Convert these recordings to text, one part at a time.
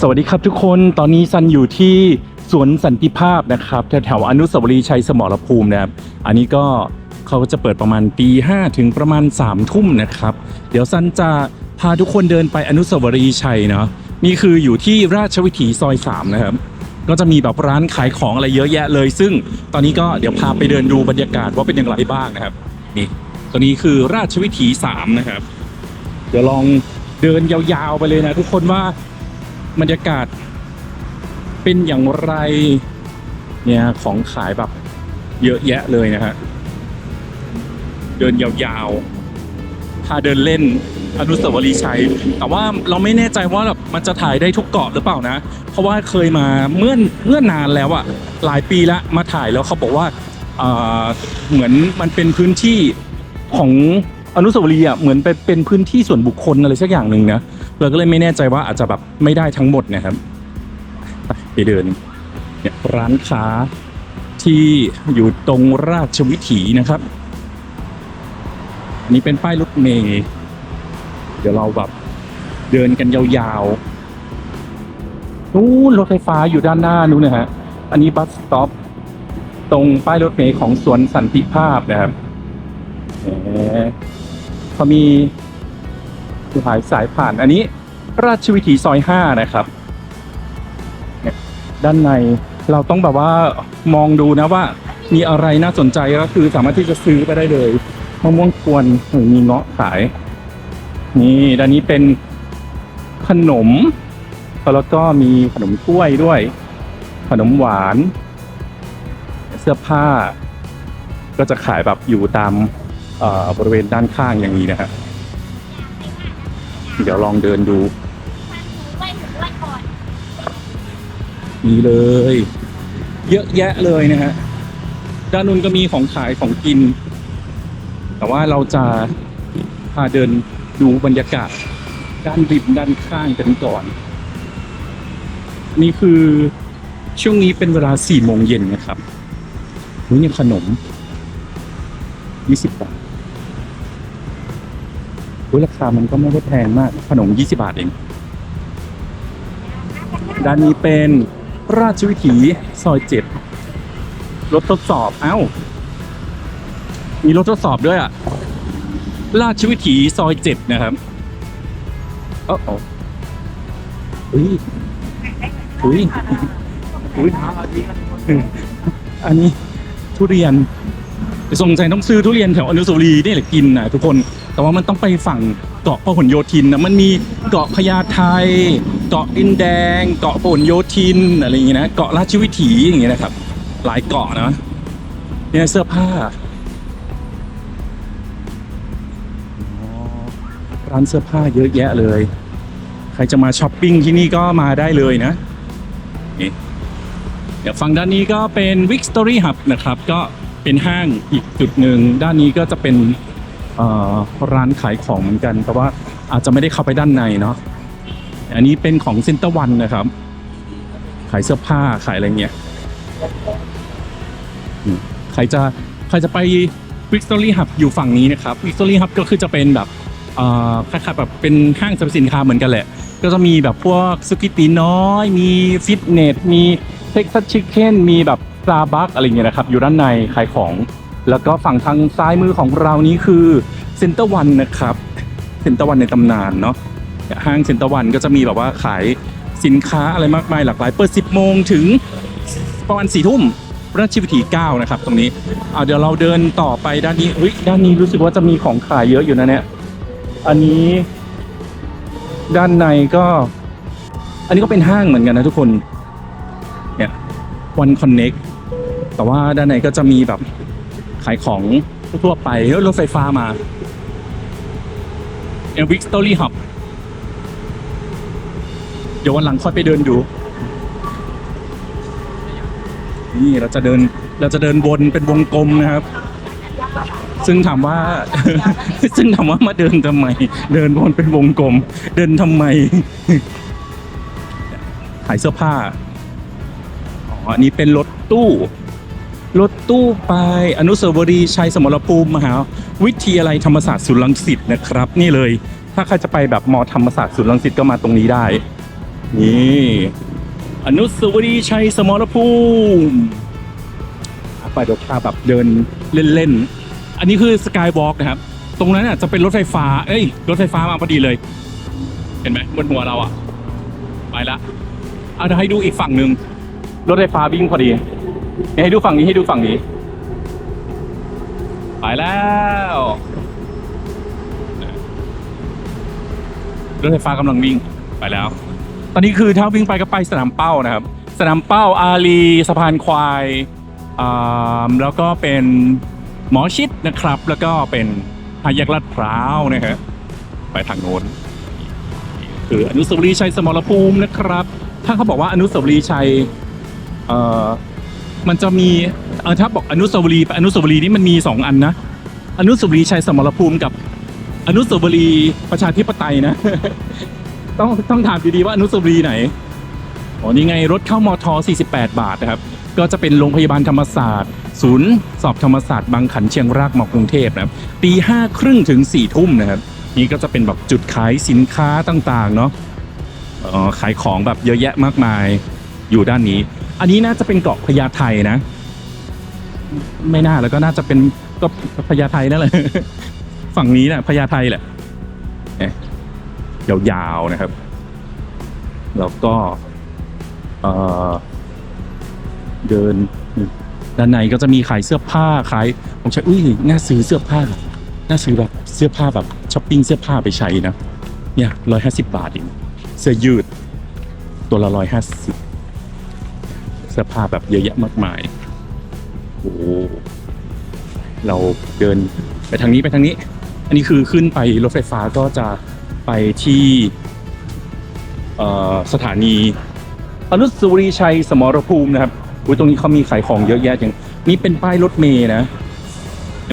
สวัสดีครับทุกคนตอนนี้ซันอยู่ที่สวนสันติภาพนะครับแถวๆอนุสาวรีย์ชัยสมรภูมินะครับ อันนี้ก็เขาจะเปิดประมาณตีห้าถึงประมาณ3ามทุ่มนะครับ เดี๋ยวซันจะพาทุกคนเดินไปอนุสาวรีย์ชัยเนาะนี่คืออยู่ที่ราชวิถีซอย3นะครับก็จะมีแบบร้านขายของอะไรเยอะแยะเลย ซึ่งตอนนี้ก็เดี๋ยวพาไปเดินดูบรรยากาศว่าเป็นอย่างไรบ้างนะครับนี่ตัวนี้คือราชวิถี3นะครับ เดี๋ยวลองเดินยาวๆไปเลยนะทุกคนว่า บรรยากาศเป็นอย่างไรเนี่ยของขายแบบเยอะแยะเลยนะฮะเดินยาวๆพาเดินเล่นอนุสาวรีย์ชัย แต่ว่าเราไม่แน่ใจว่าแบบมันจะถ่ายได้ทุกเกาะหรือเปล่านะ เพราะว่าเคยมาเมื่อเมื่อนานแล้วอะหลายปีละมาถ่ายแล้วเขาบอกว่าเอ่อเหมือนมันเป็นพื้นที่ของอนุสาวรีย์อะเหมือนเป็นเป็นพื้นที่ส่วนบุคคลอะไรสักอย่างหนึ่งนะ เราก็เลยไม่แน่ใจว่าอาจจะแบบไม่ได้ทั้งหมดนะครับไปเดินเนี่ยร้านค้าที่อยู่ตรงราชวิถีนะครับอันนี้เป็นป้ายรถเมล์เดี๋ยวเราแบบเดินกันยาวๆนู้นรถไฟฟ้าอยู่ด้านหน้านู้นนะฮะอันนี้บัสสต็อปตรงป้ายรถเมล์ของสวนสันติภาพนะครับเขามี หลายสายผ่านอันนี้ ราชวิถีซอยห้านะครับเนี่ยด้านในเราต้องแบบว่ามองดูนะว่า มีอะไรน่าสนใจก็คือสามารถที่จะซื้อไปได้เลยมะม่วงกวนหรือมีเงาะขาย นี่ด้านนี้เป็นขนม แล้วก็มีขนมกล้วยด้วย ขนมหวาน เสื้อผ้า ก็จะขายแบบอยู่ตามบริเวณด้านข้างอย่างนี้นะครับ เดี๋ยวลองเดินดู นี่เลย เยอะแยะเลยนะฮะ ด้านนู้นก็มีของขายของกิน แต่ว่าเราจะพาเดินดูบรรยากาศ ด้านริมด้านข้างกันก่อน นี่คือช่วงนี้เป็นเวลาสี่โมงเย็นนะครับนี่ขนมยี่สิบบาท อุ๊ยราคามันก็ไม่ได้แพงมาก ขนม 20 บาทเอง ด้านนี้เป็นราชวิถีซอยเจ็ดรถทดสอบเอ้า มีรถทดสอบด้วยอะราชวิถีซอยเจ็ดนะครับเอออุ้ยอุ้ยอุ้ยอันนี้ทุเรียนสงสัยต้องซื้อทุเรียนแถวอนุสาวรีย์นี่แหละกินนะทุกคน แต่ว่ามันต้องไปฝั่งเกาะพหลโยธินนะมันมีเกาะพญาไทเกาะดินแดง เกาะพหลโยธินอะไรอย่างเงี้ยนะเกาะราชวิถีอย่างเงี้ยนะครับ หลายเกาะนะเนี่ยเสื้อผ้าร้านเสื้อผ้าเยอะแยะเลย ใครจะมาช้อปปิ้งที่นี่ก็มาได้เลยนะนี่เดี๋ยวฝั่งด้านนี้ก็เป็น Victory Hub นะครับ ก็เป็นห้างอีกจุดหนึ่ง ด้านนี้ก็จะเป็น ร้านขายของเหมือนกัน แต่ว่าอาจจะไม่ได้เข้าไปด้านในเนาะอันนี้เป็นของเซ็นเตอร์วันนะครับ ขายเสื้อผ้าขายอะไรเงี้ยใครจะใครจะไปวิกตอรี่ฮับอยู่ฝั่งนี้นะครับวิกตอรี่ฮับก็คือจะเป็นแบบคล้ายๆแบบเป็นห้างสรรพสินค้าเหมือนกันแหละ ก็จะมีแบบพวกสกิตีน้อย มีฟิตเนส มีเท็กซัสชิคเก้นมีแบบซาบักอะไรเงี้ยนะครับ อยู่ด้านในขายของ แล้วก็ฝั่งทางซ้ายมือของเรานี้คือเซ็นเตอร์วันนะครับเซ็นเตอร์วันในตำนานเนาะห้างเซ็นเตอร์วันก็จะมีแบบว่าขายสินค้าอะไรมากมายหลากหลาย เปิด 10 โมงถึงประมาณ4ทุ่มราชวิถี9นะครับ ตรงนี้เอาเดี๋ยวเราเดินต่อไปด้านนี้เฮ้ยด้านนี้รู้สึกว่าจะมีของขายเยอะอยู่นะเนี่ยอันนี้ ด้านในก็ อันนี้ก็เป็นห้างเหมือนกันนะทุกคนเนี่ย One Connect แต่ว่าด้านในก็จะมีแบบ ขายของทั่วไปแล้วรถไฟฟ้ามาเอวิกสตอรี่ฮับเดี๋ยววันหลังค่อยไปเดินดู นี่เราจะเดินเราจะเดินวนเป็นวงกลมนะครับ ซึ่งถามว่า ซึ่งถามว่ามาเดินทำไม เดินวนเป็นวงกลม เดินทำไมขายเสื้อผ้าอ๋ออันนี้เป็นรถตู้ รถตู้ไปอนุสาวรีย์ชัยสมรภูมิมหาวิทยาลัยธรรมศาสตร์ศูนย์รังสิตนะครับ นี่เลย ถ้าใครจะไปแบบมอธรรมศาสตร์ศูนย์รังสิตก็มาตรงนี้ได้ นี่อนุสาวรีย์ชัยสมรภูมิไปเดี๋ยวพาแบบเดินเล่นๆ อันนี้คือสกายวอล์กนะครับ ตรงนั้นอะจะเป็นรถไฟฟ้า เอ้ย รถไฟฟ้ามาพอดีเลย เห็นไหมบนหัวเราอะ ไปละเอาเดี๋ยวให้ดูอีกฝั่งหนึ่งรถไฟฟ้าวิ่งพอดี ให้ดูฝั่งนี้ให้ดูฝั่งนี้ไปแล้วรถไฟฟ้ากำลังวิ่งไปแล้ว ตอนนี้คือถ้าวิ่งไปก็ไปสนามเป้านะครับ สนามเป้าอารีสะพานควายแล้วก็เป็นหมอชิดนะครับ แล้วก็เป็นหาแยกลาดพร้าวนะฮะไปทางโน้นคืออนุสาวรีย์ชัยสมรภูมินะครับ ถ้าเขาบอกว่าอนุสาวรีย์ชัยเอ่อ มันจะมีเออถ้าบอกอนุสาวรีย์อนุสาวรีย์นี่มันมีสองอันนะ อนุสาวรีย์ชัยสมรภูมิกับ อนุสาวรีย์ประชาธิปไตยนะ ต้องต้องถามดีๆว่าอนุสาวรีย์ไหนอ๋อนี่ไงรถเข้ามอทอ48 บาทนะครับ ก็จะเป็นโรงพยาบาลธรรมศาสตร์ ศูนย์ สอบธรรมศาสตร์บางขันเชียงรากมอกรุงเทพนะครับตีห้าครึ่งถึงสี่ทุ่มนะครับ นี่ก็จะเป็นแบบจุดขายสินค้าต่างๆเนาะขายของแบบเยอะแยะมากมายอยู่ด้านนี้ อันนี้น่าจะเป็นเกาะพญาไทนะ ไม่น่าแล้วก็น่าจะเป็นก็พญาไทนั่นแหละ ฝั่งนี้แหละพญาไทแหละเอ๊ะยาวๆนะครับ แล้วก็เเดินด้านในก็จะมีขายเสื้อผ้าขายผมใช้อุ้ยน่าซื้อเสื้อผ้าน่าซื้อแบบเสื้อผ้าแบบช้อปปิ้งเสื้อผ้าไปใช้นะเนี่ยร้อยห้าสิบาทเองเสื้อยืด ตัวละร้อยห้าสิบ สื้อผ้าแบบเยอะแยะมากมายโอ้โหเราเดินไปทางนี้ไปทางนี้ อันนี้คือขึ้นไปรถไฟฟ้าก็จะไปที่เอ่อสถานีอนุสาวรีย์ชัยสมรภูมินะครับอุ้ยตรงนี้เขามีขายของเยอะแยะจังนี่เป็นป้ายรถเมย์นะ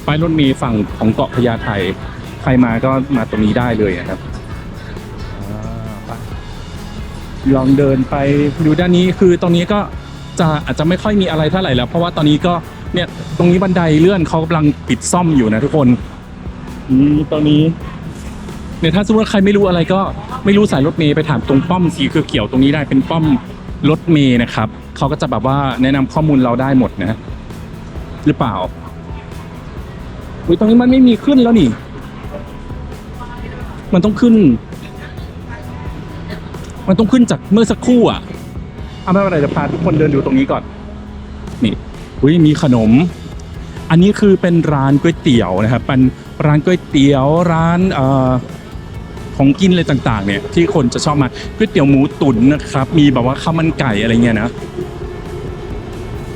ป้ายรถเมล์ฝั่งของเกาะพญาไทใครมาก็มาตรงนี้ได้เลยนะครับอ่าไปลองเดินไปดูด้านนี้คือตรงนี้ก็ จะอาจจะไม่ค่อยมีอะไรเท่าไหร่แล้ว เพราะว่าตอนนี้ก็เนี่ยตรงนี้บันไดเลื่อนเขากำลังปิดซ่อมอยู่นะทุกคนอืมตอนนี้เนี่ยถ้าสมมติว่าใครไม่รู้อะไรก็ไม่รู้สายรถเมล์ไปถามตรงป้อมสีเขียวๆตรงนี้ได้เป็นป้อมรถเมล์นะครับเขาก็จะแบบว่าแนะนำข้อมูลเราได้หมดนะ หรือเปล่าอุ้ยตรงนี้มันไม่มีขึ้นแล้วนี่ มันต้องขึ้น มันต้องขึ้นจากเมื่อสักครู่อะ เอาไม่เป็นไรจะพาทุกคนเดินดูตรงนี้ก่อน นี่อุ้ยมีขนม อันนี้คือเป็นร้านก๋วยเตี๋ยวนะครับเป็นร้านก๋วยเตี๋ยวร้านเอ่อของกินอะไรต่างๆ เนี่ย ที่คนจะชอบมาก๋วยเตี๋ยวหมูตุ๋นนะครับ มีแบบว่าข้าวมันไก่อะไรเงี้ยนะ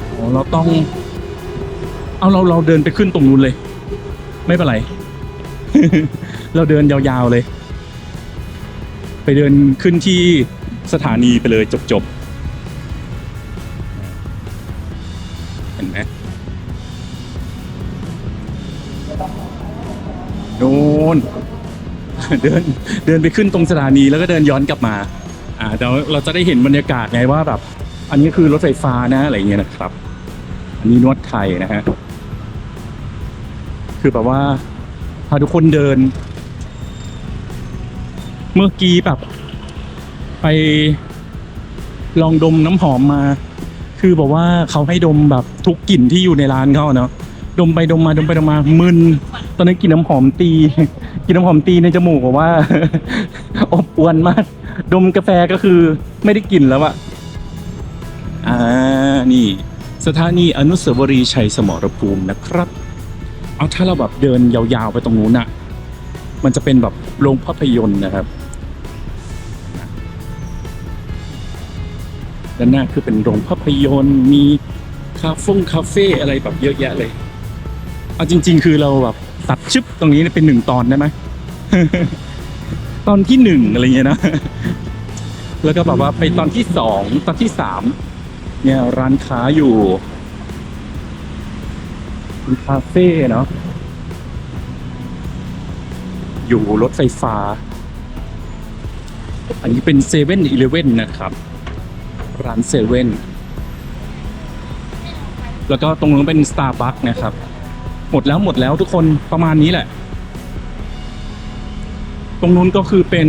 โอ้เราต้อง เอาเราเราเดินไปขึ้นตรงนู้นเลย ไม่เป็นไร เราเดินยาวๆเลย ไปเดินขึ้นที่สถานีไปเลยจบๆ น่น เดินเดินไปขึ้นตรงสถานีแล้วก็เดินย้อนกลับมา อ่าเดี๋ยวเราจะได้เห็นบรรยากาศไงว่าแบบ อันนี้คือรถไฟฟ้านะอะไรเงี้ยนะครับ อันนี้นวดไทยนะฮะ คือแบบว่าพาทุกคนเดิน เมื่อกี้แบบ ไปลองดมน้ำหอมมา คือบอกว่าเขาให้ดมแบบทุกกลิ่นที่อยู่ในร้านเขาเนาะดมไปดมมาดมไปดมมามึน ตอนนั้นกลิ่นน้ำหอมตี กินน้ำหอมตีในจมูกว่า อบอวนมาก ดมกาแฟก็คือไม่ได้กลิ่นแล้วอะอ่านี่ สถานีอนุสาวรีย์ชัยสมรภูมินะครับ เอาถ้าเราแบบเดินยาวๆไปตรงนู้นอะมันจะเป็นแบบโรงภาพยนตร์นะครับด้านหน้าคือเป็นโรงภาพยนตร์มีคาเฟ่คาเฟ่อะไรแบบเยอะแยะเลย เอาจริง ๆ คือเราแบบ ตัดชึบตรงนี้เป็นหนึ่งตอนได้ไหมตอนที่หนึ่งอะไรเงี้ยนะแล้วก็แบบว่าไปตอนที่สองตอนที่สามเนี่ยร้านค้าอยู่เป็นคาเฟ่เนาะอยู่รถไฟฟ้า อันนี้เป็นเซเว่นอีเลเว่นนะครับ ร้านเซเว่นแล้วก็ตรงนู้นเป็น Starbucks นะครับ หมดแล้วหมดแล้วทุกคนประมาณนี้แหละ ตรงนู้นก็คือเป็น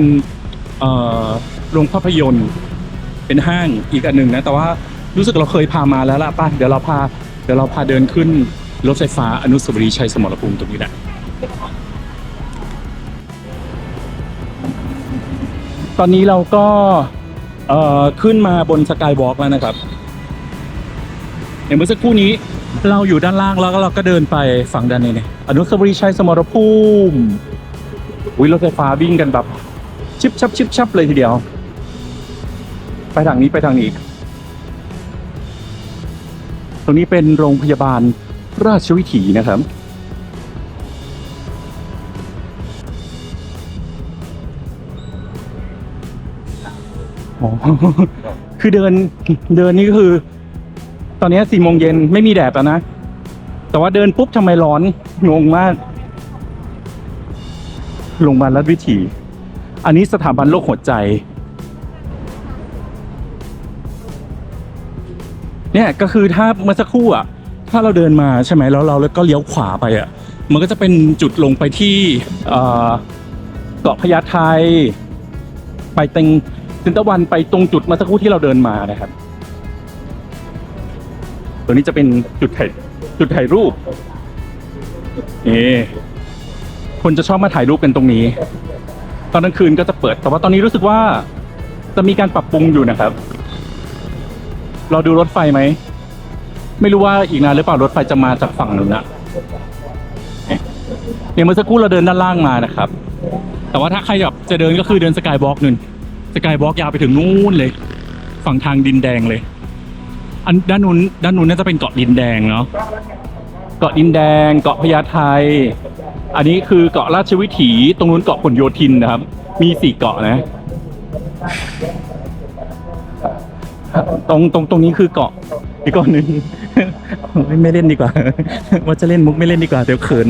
โรงภาพยนตร์ เป็นห้างอีกอันหนึ่งนะ แต่ว่ารู้สึกเราเคยพามาแล้วล่ะป่ะเดี๋ยวเราพาเดี๋ยวเราพาเดินขึ้นรถไฟฟ้าอนุสาวรีย์ชัยสมรภูมิตรงนี้แหละตอนนี้เราก็ขึ้นมาบนสกายวอล์กแล้วนะครับอย่างเมื่อสักครู่นี้ เราอยู่ด้านล่างแล้วก็เราก็เดินไปฝั่งด้านนี้เนี่ยอนุสาวรีย์ชัยสมรภูมิวิรถไฟฟ้าวิ่งกันแบบชิบชับชิบชับเลยทีเดียว ไปทางนี้ไปทางนี้ ตรงนี้เป็นโรงพยาบาลราชวิถีนะครับอ๋อคือเดินเดินนี่ก็คือ ตอนนี้สี่โมงเย็นไม่มีแดดแล้วนะ แต่ว่าเดินปุ๊บทำไมร้อน งงมากโรงพยาบาลรัฐวิถี อันนี้สถาบันโรคหัวใจ เนี่ยก็คือถ้าเมื่อสักครู่อะ ถ้าเราเดินมาใช่ไหมแล้วเราแล้วก็เลี้ยวขวาไปอะ มันก็จะเป็นจุดลงไปที่เกาะพญาไทไปเต็งสินตะวันไปตรงจุดเมื่อสักครู่ที่เราเดินมานะครับ ตัวนี้จะเป็นจุดถ่ายจุดถ่ายรูปนี่คนจะชอบมาถ่ายรูปกันตรงนี้ ตอนกลางคืนก็จะเปิด แต่ว่าตอนนี้รู้สึกว่าจะมีการปรับปรุงอยู่นะครับ เราดูรถไฟไหม ไม่รู้ว่าอีกนานหรือเปล่ารถไฟจะมาจากฝั่งนู้นนะเนี่ยเมื่อสักครู่เราเดินด้านล่างมานะครับ แต่ว่าถ้าใครแบบจะเดินก็คือเดินสกายวอล์กนึงสกายวอล์กยาวไปถึงนู่นเลย ฝั่งทางดินแดงเลย อันด้านนู้นด้านนู้นน่าจะเป็นเกาะดินแดงเนาะเกาะดินแดง เกาะพญาไทอันนี้คือเกาะราชวิถีตรงนู้นเกาะผลโยธินนะครับ มีสี่เกาะนะ ตรงตรงตรงนี้คือเกาะอีกเกาะหนึ่งไม่เล่นดีกว่า ว่าจะเล่นมุกไม่เล่นดีกว่าเดี๋ยวเขิน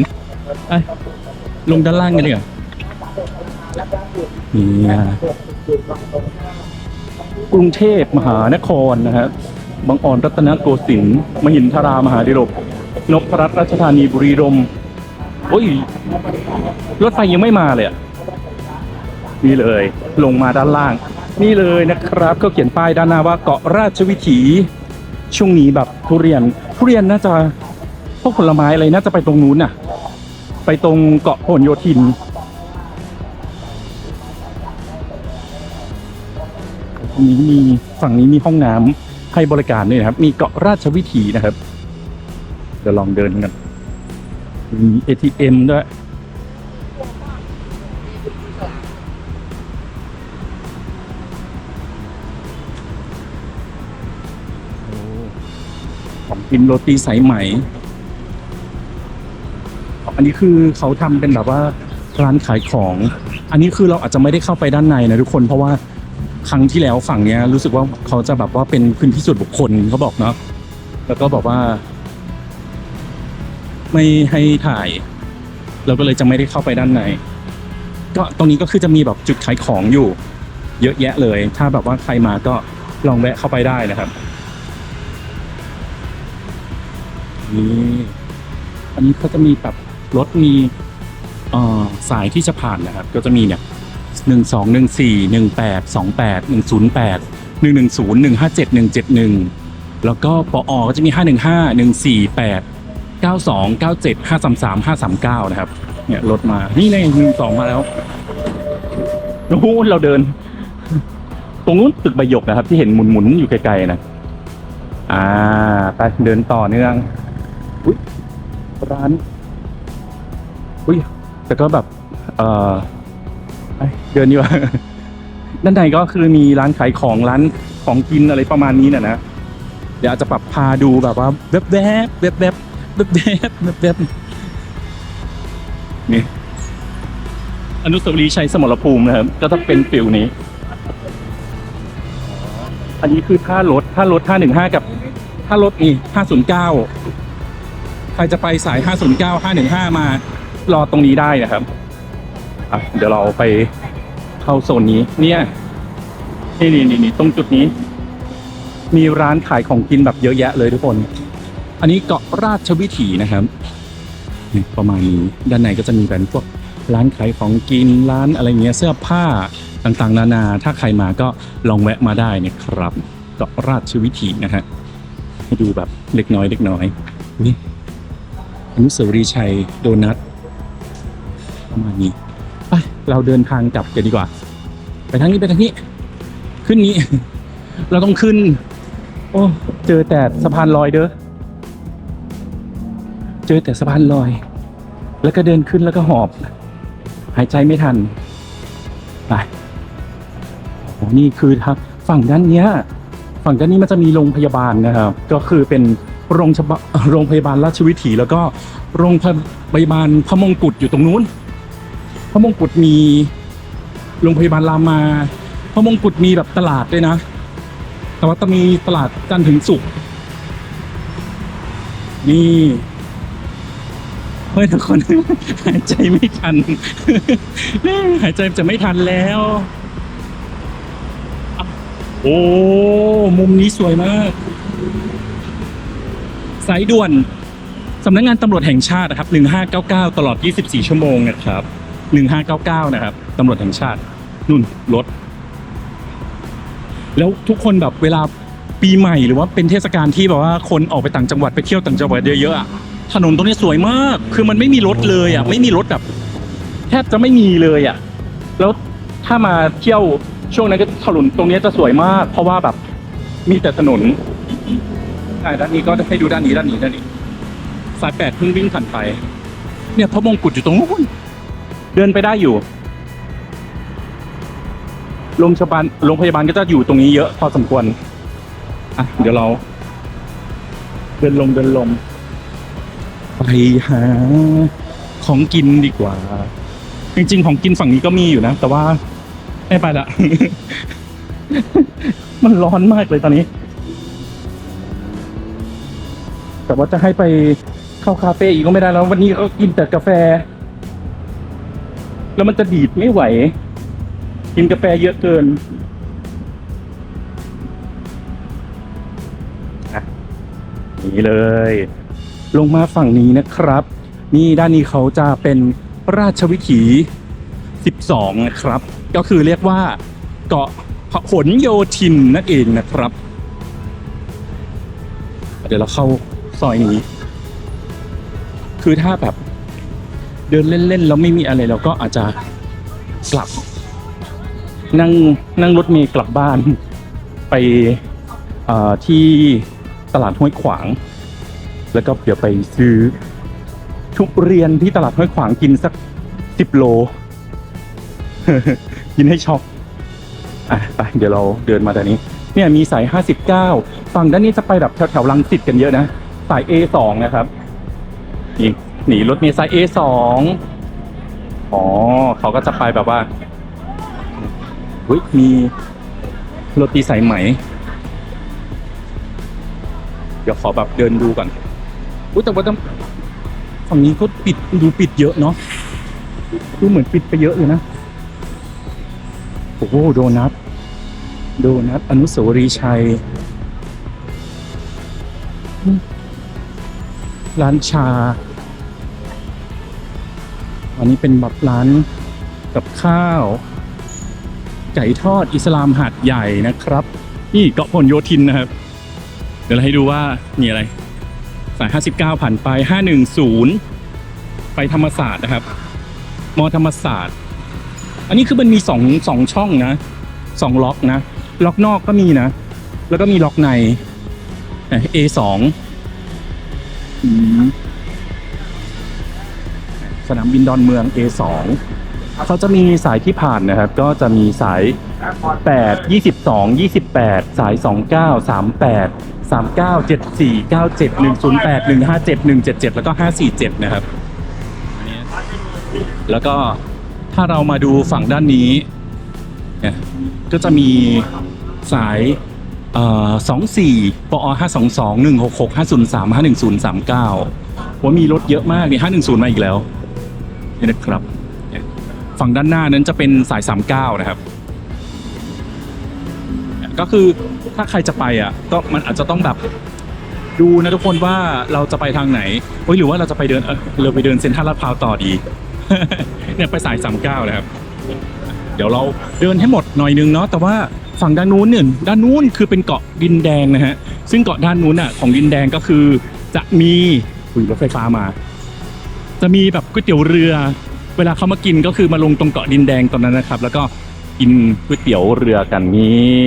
ไอยลงด้านล่างกันดีกว่านี่กรุงเทพมหานครนะครับ บางอ่อนรัตนโกสินทร์มหินทรามหาดิลกนพรัตน์ราชธานีบุรีรมย์โอ้ย รถไฟยังไม่มาเลยอะนี่เลย ลงมาด้านล่าง นี่เลยนะครับเขาเขียนป้ายด้านหน้าว่าเกาะราชวิถี ช่วงนี้แบบทุเรียน ทุเรียนน่าจะพวกผลไม้อะไรน่าจะไปตรงนู้นน่ะ ไปตรงเกาะพหลโยธิน ตรงนี้มีฝั่งนี้มีห้องน้ำ ให้บริการด้วยนะครับ มีเกาะราชวิถีนะครับ เดี๋ยวลองเดินกันมี ATM ด้วยของกินโรตีสายไหม อันนี้คือเขาทำเป็นแบบว่าร้านขายของ อันนี้คือเราอาจจะไม่ได้เข้าไปด้านในนะทุกคนเพราะว่า ครั้งที่แล้วฝั่งเนี้ยรู้สึกว่าเขาจะแบบว่าเป็นพื้นที่ส่วนบุคคลเขาบอกเนาะแล้วก็บอกว่า ไม่ให้ถ่ายเราก็เลยจะไม่ได้เข้าไปด้านใน ก็ตรงนี้ก็คือจะมีแบบจุดขายของอยู่ เยอะแยะเลย ถ้าแบบว่าใครมาก็ลองแวะเข้าไปได้นะครับนี่อันนี้ก็จะมีแบบรถมีอ่อสายที่จะผ่านนะครับ ก็จะมีเนี่ย 1214 18 28 108 110 157 171 แล้วก็ปอก็จะมี 515 148 92 97 533 539 นะครับ เนี่ยรถมา นี่ใน12 มาแล้วโอ้โหเราเดิน ตรงนู้นตึกใบหยกนะครับ ที่เห็นหมุนๆ อยู่ไกลๆนะ อ่า ไปเดินต่อเนื่องอร้าน อุ้ยแต่ก็แบบ เอ่อ เดินดีกว่า ด้านในก็คือมีร้านขายของร้านของกินอะไรประมาณนี้นะนะ เดี๋ยวอาจจะปรับพาดูแบบว่าแวบๆแวบๆแวบๆแวบๆแวบๆนี่อนุสาวรีย์ชัยสมรภูมินะครับ ก็จะเป็นฟิลนี้ อันนี้คือท่ารถท่ารถท่าหนึ่งห้ากับท่ารถนี่าศูนย์เก้าใครจะไปสายท่าศูนย์เก้าท่าหนึ่งห้ามารอตรงนี้ได้นะครับ อะเดี๋ยวเราไปเข้าโซนนี้เนี่ยนี่นี่นี่นตรงจุดนี้ มีร้านขายของกินแบบเยอะแยะเลยทุกคน อันนี้เกาะราชวิถีนะครับนี่ประมาณนี้ด้านในก็จะมีแบบพวกร้านขายของกินร้านอะไรเงี้ยเสื้อผ้าต่างๆ นานา ถ้าใครมาก็ลองแวะมาได้นะครับเกาะราชวิถีนะฮะให้ดูแบบเล็กน้อยเล็กน้อยนี่อนุสาวรีย์ชัยโดนัทประมาณนี้ ไปเราเดินทางกลับกันดีกว่า ไปทางนี้ไปทางนี้ ขึ้นนี้ เราต้องขึ้น โอ้เจอแต่สะพานลอยเด้อเจอแต่สะพานลอย แล้วก็เดินขึ้นแล้วก็หอบ หายใจไม่ทันไปโอ้นี่คือทางฝั่งด้านเนี้ย ฝั่งด้านนี้มันจะมีโรงพยาบาลนะครับ ก็คือเป็นโรงฉบะโรงพยาบาลราชวิถีแล้วก็โรงพยาบาลพระมงกุฎอยู่ตรงนู้น พระมงกุฎมีโรงพยาบาลรามา พระมงกุฎมีแบบตลาดด้วยนะ แต่ว่าต้องมีตลาดจันทร์ถึงศุกร์นี่เฮ้ยทุกคน หายใจไม่ทัน หายใจจะไม่ทันแล้วโอ้มุมนี้สวยมาก สายด่วนสำนักงงานตำรวจแห่งชาตินะครับ 1599 ตลอด 24 ชั่วโมงนะครับ 1599 นะครับตำรวจแห่งชาตินุ่นรถ แล้วทุกคนแบบเวลาปีใหม่หรือว่าเป็นเทศกาลที่แบบว่าคนออกไปต่างจังหวัดไปเที่ยวต่างจังหวัดเยอะๆอะถนนตรงนี้สวยมาก คือมันไม่มีรถเลยอะ ไม่มีรถแบบแทบจะไม่มีเลยอะ แล้วถ้ามาเที่ยวช่วงนั้นก็ถนนตรงนี้จะสวยมาก เพราะว่าแบบมีแต่ถนนใช่ด้านนี้ก็ให้ดูด้านนี้ด้านนี้ด้านนี้ สายแปดเพิ่งวิ่งผ่านไป เนี่ยพระมงกุฎอยู่ตรงนู้น เดินไปได้อยู่ โรงพยาบาลโรงพยาบาลก็จะอยู่ตรงนี้เยอะพอสมควร อะ เดี๋ยวเรา เดินลงเดินลง ไปหา ของกินดีกว่า จริง ๆ ของกินฝั่งนี้ก็มีอยู่นะ แต่ว่าไม่ไปละ มันร้อนมากเลยตอนนี้ แต่ว่าจะให้ไปเข้าคาเฟ่อีกก็ไม่ได้แล้ว วันนี้ก็กินแต่กาแฟ แล้วมันจะดีดไม่ไหว กินกาแฟเยอะเกินอะนี่เลย ลงมาฝั่งนี้นะครับ นี่ด้านนี้เขาจะเป็นราชวิถี 12 นะครับ ก็คือเรียกว่าเกาะพหลโยธินนั่นเองนะครับ เดี๋ยวเราเข้าซอยนี้ คือถ้าแบบ เดินเล่นๆแล้วไม่มีอะไรเราก็อาจจะกลับ นั่งนั่งรถเมล์กลับบ้าน ไปที่ตลาดห้วยขวาง แล้วก็เดี๋ยวไปซื้อทุเรียนที่ตลาดห้วยขวางกินสักสิบโล กินให้ช็อกอะไปเดี๋ยวเราเดินมาด้านนี้ เนี่ยมีสาย 59 ฝั่งด้านนี้จะไปแบบแถวๆลังสิตกันเยอะนะ สาย A2 นะครับนี่ หนีรถเมล์สาย A2 อ๋อเขาก็จะไปแบบว่าเฮ้ยมีโรตีสายไหม เดี๋ยวขอแบบเดินดูก่อนอุ้ยแต่ว่าต้องฝั่งนี้ก็ปิดดูปิดเยอะเนาะดูเหมือนปิดไปเยอะเลยนะโอ้โหโดนัทโดนัทอนุสาวรีย์ชัย ร้านชา อันนี้เป็นแบบร้านกับข้าว ไก่ทอดอิสลามหาดใหญ่นะครับ นี่เกาะพลโยธินนะครับ เดี๋ยวเราให้ดูว่ามีอะไร สาย 59 ผ่านไป 510 ไปธรรมศาสตร์นะครับ มอธรรมศาสตร์ อันนี้คือมันมีสองสองช่องนะสองล็อกนะ ล็อกนอกก็มีนะ แล้วก็มีล็อกใน A2 อืม สนามบินดอนเมือง A2 เขาจะมีสายที่ผ่านนะครับ ก็จะมีสาย 8 22 28 สาย 29 38 39 74 97 108 157 177 แล้วก็ 547 นะครับ แล้วก็ถ้าเรามาดูฝั่งด้านนี้ก็จะมีสายเอ่อ24ปอ522 166 503 510 39ว่ามีรถเยอะมากนี่510มาอีกแล้ว นี่นะครับฝั่งด้านหน้านั้นจะเป็นสาย 39 นะครับ ก็คือถ้าใครจะไปอะก็มันอาจจะต้องแบบดูนะทุกคนว่าเราจะไปทางไหนโอ้ยหรือว่าเราจะไปเดินเออเราไปเดินเซ็นทรัลลาดพร้าวต่อดี เนี่ยไปสายสามเก้าเลยครับ เดี๋ยวเราเดินให้หมดหน่อยนึงเนาะแต่ว่าฝั่งด้านนู้นเนี่ยด้านนู้นคือเป็นเกาะดินแดงนะฮะ ซึ่งเกาะด้านนู้นอะของดินแดงก็คือจะมีคุยรถไฟฟ้ามา จะมีแบบก๋วยเตี๋ยวเรือ เวลาเขามากินก็คือมาลงตรงเกาะดินแดงตรงนั้นนะครับ แล้วก็กินก๋วยเตี๋ยวเรือกันนี่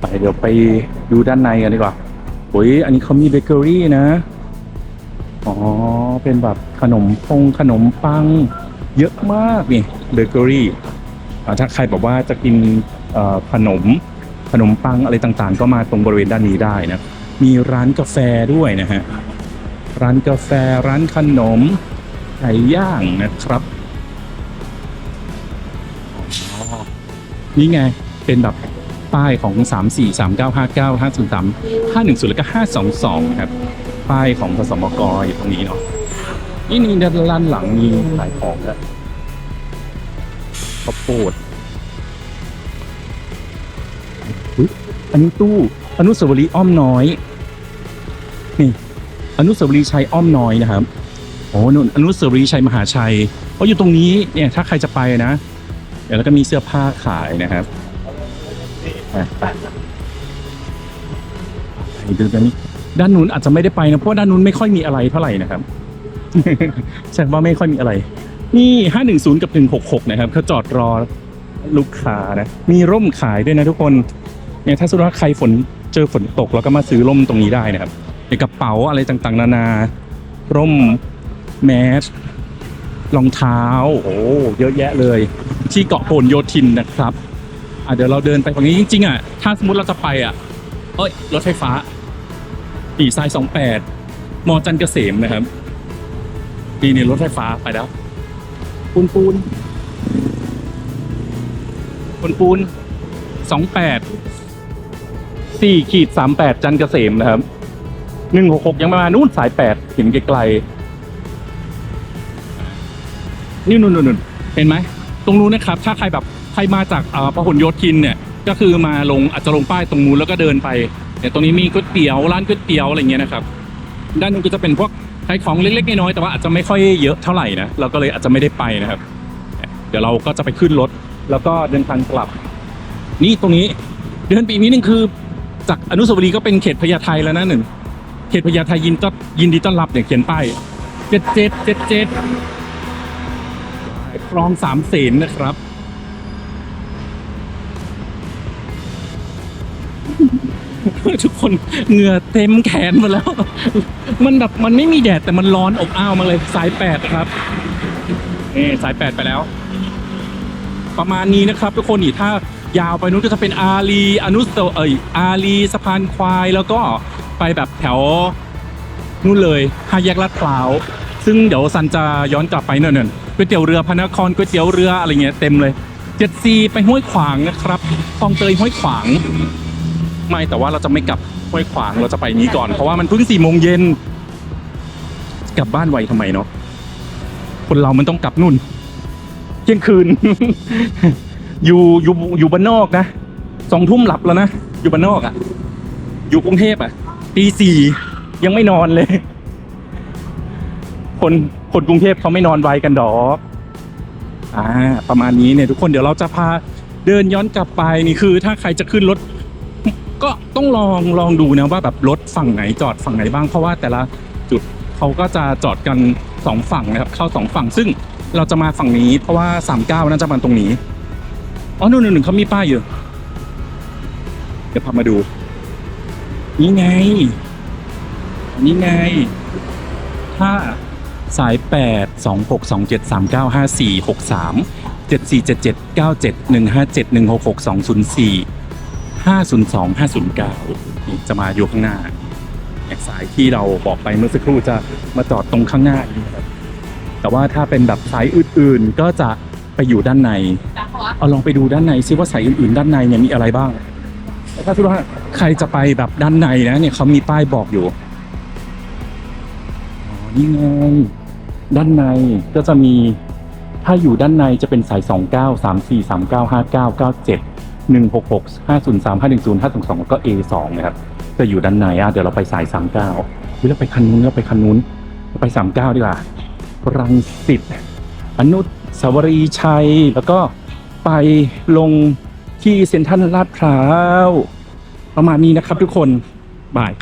ไปเดี๋ยวไปดูด้านในกันดีกว่าโอ้ยอันนี้เขามีเบเกอรี่นะ อ๋อ เป็นแบบขนมพงขนมปัง เยอะมากนี่เบเกอรี่ถ้าใครบอกว่าจะกินขนม ขนมปังอะไรต่างๆ ก็มาตรงบริเวณด้านนี้ได้นะมีร้านกาแฟด้วยนะฮะร้านกาแฟร้านขนมไก่ย่างนะครับอ๋อนี่ไงเป็นแบบป้ายของ 3 4 3 9 5 9 5 0 3 5 1 0แล้วก็522ครับป้ายของพสมกอยู่ตรงนี้เนาะนี่นี่ด้านหลังมีขายของแล้วข้าวโพด อันนี้ตู้อนุสาวรีย์อ้อมน้อย นี่ อนุสาวรีย์ชัยอ้อมน้อยนะครับโอ้นอนุสาวรีย์ชัยมหาชัยเพราะอยู่ตรงนี้เนี่ยถ้าใครจะไปนะเดี๋ยวแล้วก็มีเสื้อผ้าขายนะครับไปดูกันนี่ด้านนู้นอาจจะไม่ได้ไปนะเพราะว่าด้านนู้นไม่ค่อยมีอะไรเท่าไหร่นะครับใช่ว่าไม่ค่อยมีอะไร นี่510กับ166นะครับเขาจอดรอลูกค้านะ มีร่มขายด้วยนะทุกคน เนี่ยถ้าสมมติว่าใครฝนเจอฝนตกแล้วก็มาซื้อร่มตรงนี้ได้นะครับในกระเป๋าอะไรต่างๆ นานา ร่มแมสรองเท้า โอ้เยอะแยะเลย ที่เกาะโพนโยธินนะครับอะเดี๋ยวเราเดินไปฝั่งนี้จริงๆอะถ้าสมมติเราจะไปอะ เอ้ยรถไฟฟ้าปีซาย28มอจันเกษมนะครับนี่นี่รถไฟฟ้าไปแล้ว ปูนปูนปูนปูนสองแปด สี่ขีดสามแปดจันเกษมนะครับหนึ่งหกหกยังไม่มาณนู่นสายแปดเห็นไกลๆนี่นู่นนู่นนู่นเห็นไหม ตรงนู้นนะครับ ถ้าใครแบบใครมาจากอ่อพหลโยธินเนี่ย ก็คือมาลงอาจจะลงป้ายตรงนู้นแล้วก็เดินไปเนี่ยตรงนี้มีก๋วยเตี๋ยวร้านก๋วยเตี๋ยวอะไรเงี้ยนะครับ ด้านนู้นก็จะเป็นพวกขายของเล็กๆน้อยๆแต่ว่าอาจจะไม่ค่อยเยอะเท่าไหร่นะเราก็เลยอาจจะไม่ได้ไปนะครับ เดี๋ยวเราก็จะไปขึ้นรถแล้วก็เดินทางกลับ นี่ตรงนี้เดินปีนิดนึงคือ จากอนุสาวรีย์ก็เป็นเขตพญาไทแล้วนะหนึ่งเขตพญาไทยินต้อนยินดีต้อนรับเนี่ยเขียนป้ายเจ็ดเจ็ดเจ็ดเจ็ดคลองสามเสนนะครับทุกคนเหงื่อเต็มแขนหมาแล้ว มันแบบมันไม่มีแดดแต่มันร้อนอบอ้าวมาเลยสายแปดครับนี่สายแปดไปแล้ว ประมาณนี้นะครับ ทุกคนนี่ถ้า ยาวไปนู้นก็จะเป็นอารีอนุสเอยอารีสะพานควายแล้วก็ไปแบบแถวนู่นเลยห้าแยกลาดพร้าว ซึ่งเดี๋ยวซันจะย้อนกลับไปเนินๆก๋วยเตี๋ยวเรือพระนครก๋วยเตี๋ยวเรืออะไรเงี้ยเต็มเลยเจ็ดซีไปห้วยขวางนะครับคลองเตยห้วยขวาง ไม่แต่ว่าเราจะไม่กลับห้วยขวางเราจะไปนี้ก่อน เพราะว่ามันเพิ่งสี่โมงเย็นกลับบ้านไวทำไมเนาะคนเรามันต้องกลับนู่นเที่ยงคืน อยู่อยู่อยู่บ้านนอกนะสองทุ่มหลับแล้วนะ อยู่บ้านนอกอะ่ะ อยู่กรุงเทพอะ่ะตีสี่ยังไม่นอนเลย คนคนกรุงเทพเขาไม่นอนไวกันดอกอ่าประมาณนี้เนี่ยทุกคนเดี๋ยวเราจะพาเดินย้อนกลับไปนี่คือ ถ้าใครจะขึ้นรถ ก็ต้องลองลองดูนะว่าแบบรถฝั่งไหนจอดฝั่งไหนบ้างเพราะว่าแต่ละจุดเขาก็จะจอดกันสองฝั่งนะครับเข้าสองฝั่งซึ่งเราจะมาฝั่งนี้เพราะว่าสามเก้าน่าจะมาตรงนี้ อ๋อนู่นนู่นเขามีป้ายอยู่ เดี๋ยวพามาดู นี่ไง นี่ไง ถ้าสายแปดสองหกสองเจ็ดสามเก้าห้าสี่หกสามเจ็ดสี่เจ็ดเจ็ดเก้าเจ็ดหนึ่งห้าเจ็ดหนึ่งหกหกสองศูนย์สี่502 509นี่จะมาอยู่ข้างหน้าอย่างสายที่เราบอกไปเมื่อสักครู่จะมาจอดตรงข้างหน้า แต่ว่าถ้าเป็นแบบสายอื่นๆก็จะ ไปอยู่ด้านใน เอาลองไปดูด้านในซิว่าสายอื่นๆ ด้านในเนี่ยมีอะไรบ้างแต่ถ้าสมมติว่าใครจะไปแบบด้านในนะเนี่ยเขามีป้ายบอกอยู่ อ๋อ นี่ไง ด้านในก็จะมี ถ้าอยู่ด้านในจะเป็นสาย 29 34 39 59 97 166 503 510 522แล้วก็ A2 นะครับ จะอยู่ด้านในอะเดี๋ยวเราไปสาย 39เฮ้ยเราไปคันนู้นเราไปคันนู้น ไปสามเก้าดีกว่า รังสิตอนุ สาวรีชัย แล้วก็ไปลงที่เซ็นทรัลลาดพร้าว ประมาณนี้นะครับทุกคนบาย